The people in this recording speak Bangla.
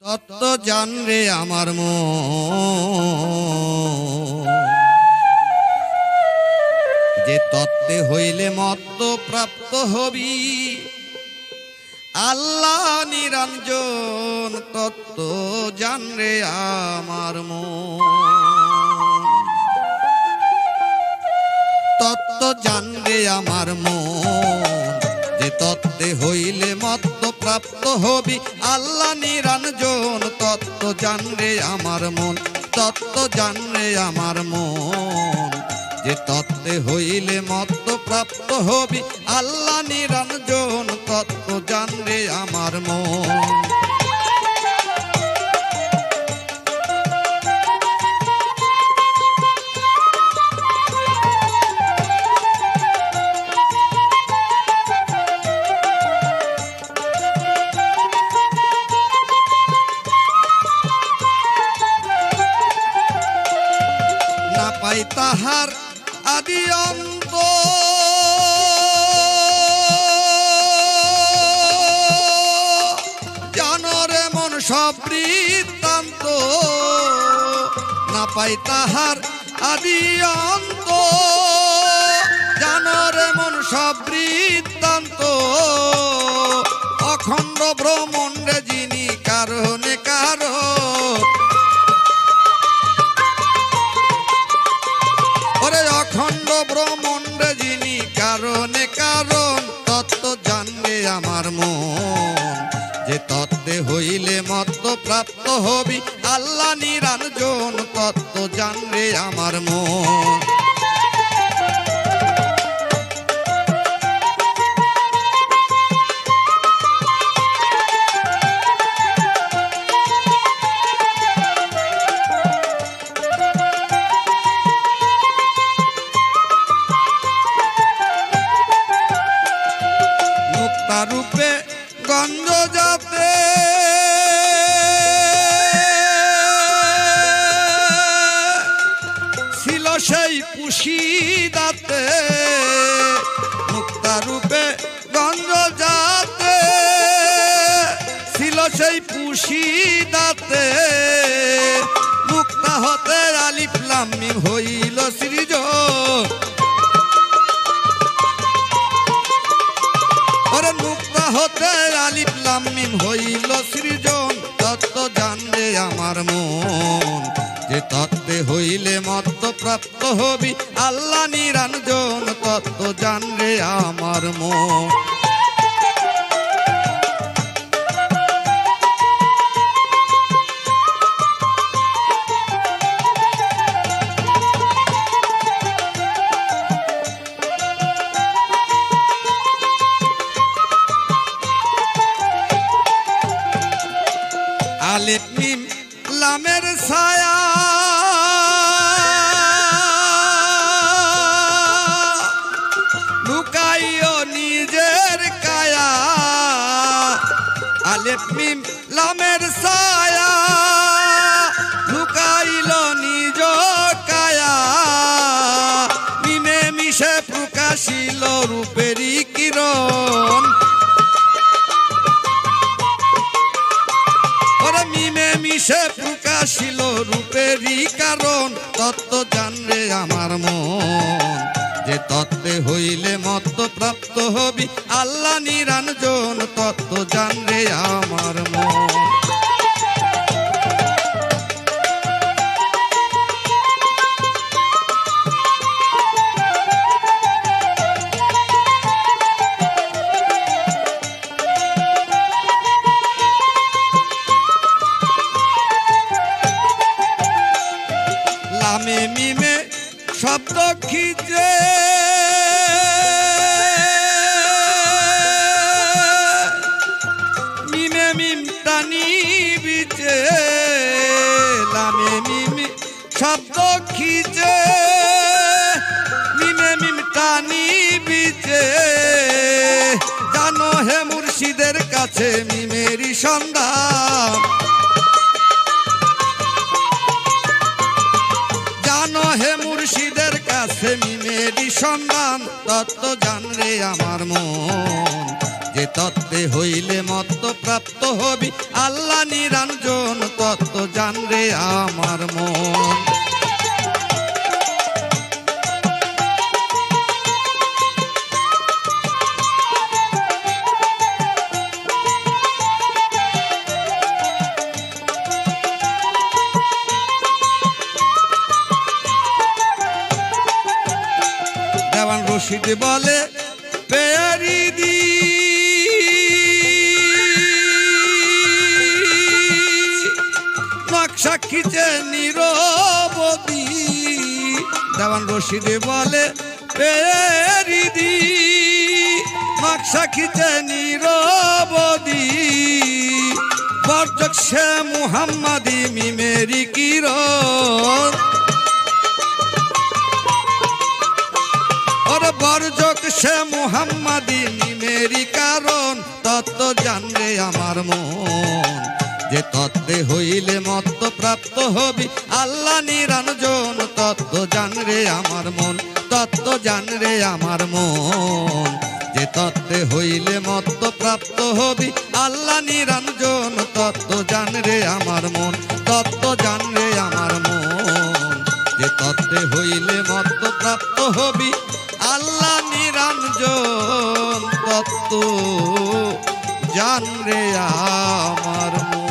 তত্ত্ব জানরে আমার মন। যে তত্ত্বে হইলে মত্ত প্রাপ্ত হবি, আল্লাহ নিরঞ্জন তত্ত্ব জানরে আমার মন। তত্ত্ব জানরে আমার মন। যে তত্ত্বে হইলে মত্ত প্রাপ্ত হবি। আল্লাহ নিরঞ্জন তত্ত্ব জানরে আমার মন, তত্ত্ব জানরে আমার মন। যে তত্ত্বে হইলে মত্ত প্রাপ্ত হবি, আল্লাহ নিরঞ্জন তত্ত্ব জানরে আমার মন। না পাই তাহার আদি অন্ত জানরে মন সব বৃত্তান্ত না পাই তাহার আদি অন্ত। জানরে মন সব বৃত্তান্ত কারণে কারণ, তত্ত্ব জানবে আমার মন। যে তত্ত্বে হইলে মত্ত প্রাপ্ত হবি, আল্লাহ নিরঞ্জন তত্ত্ব জানবে আমার মন। সেই পুষি দাতে, মুক্তা রূপে গঞ্জ যাতে ছিল সেই পুষি দাতে, মুক্তা হতে আলিফলাম হইল সৃজন ওরে মুক্তা হতে হইল সৃজন, তত্ত্ব জানবে আমার মন। যে তত্ত্বে হইলে মত্ত প্রাপ্ত হবি। আল্লাহ নিরঞ্জন তত্ত্ব জানবে আমার মন। লামের ছায়া মিম লামের ছায়া লুকাইল নিজ কায়া। মিমে মিশে প্রকাশিল রূপেরই কিরণ। মিমে মিশে প্রকাশিল রূপেরই কারণ, তত্ত্ব জানরে আমার মন। যে তত্ত্বে হইলে মত্ত প্রাপ্ত হবি আল্লাহ নিরঞ্জন তত্ত্ব জানরে আমার মন। লামে মিমে শব্দ খিচে। মিমে মিম টানি বিচে, লামে মিমে শব্দ খিচে। মিমে মিম টানি বিচে, জানো হে মুর্শিদের কাছে মিমেরই সন্ধান। সন্ধান, তত্ত্ব জানরে আমার মন। যে তত্ত্বে হইলে মত্ত প্রাপ্ত হবি, আল্লাহ নিরঞ্জন তত্ত্ব জানরে আমার মন। রশিদ বলে, পেয়ারি দি। নকশা খিচে নিরবদি দেওয়ান রশিদ বলে, পেয়ারি দি। নকশা খিচে নিরবদি বর্জক সে মুহাম্মাদি মিমেরি কিরণ। সে মুহাম্মাদি নিমেরি কারণ, তত্ত্ব জানরে আমার মন। যে তত্ত্বে হইলে মত্ত প্রাপ্ত হবি, আল্লাহ নিরঞ্জন, তত্ত্ব জানরে আমার মন, তত্ত্ব জানরে আমার মন। যে তত্ত্বে হইলে মত্ত প্রাপ্ত হবি, আল্লাহ নিরঞ্জন, তত্ত্ব জানরে আমার মন, তত্ত্ব জানরে আমার মন। যে তত্ত্বে হইলে মত্ত প্রাপ্ত হবি আল্লাহ নিরঞ্জন তত্ত্ব জান রে আমার মন।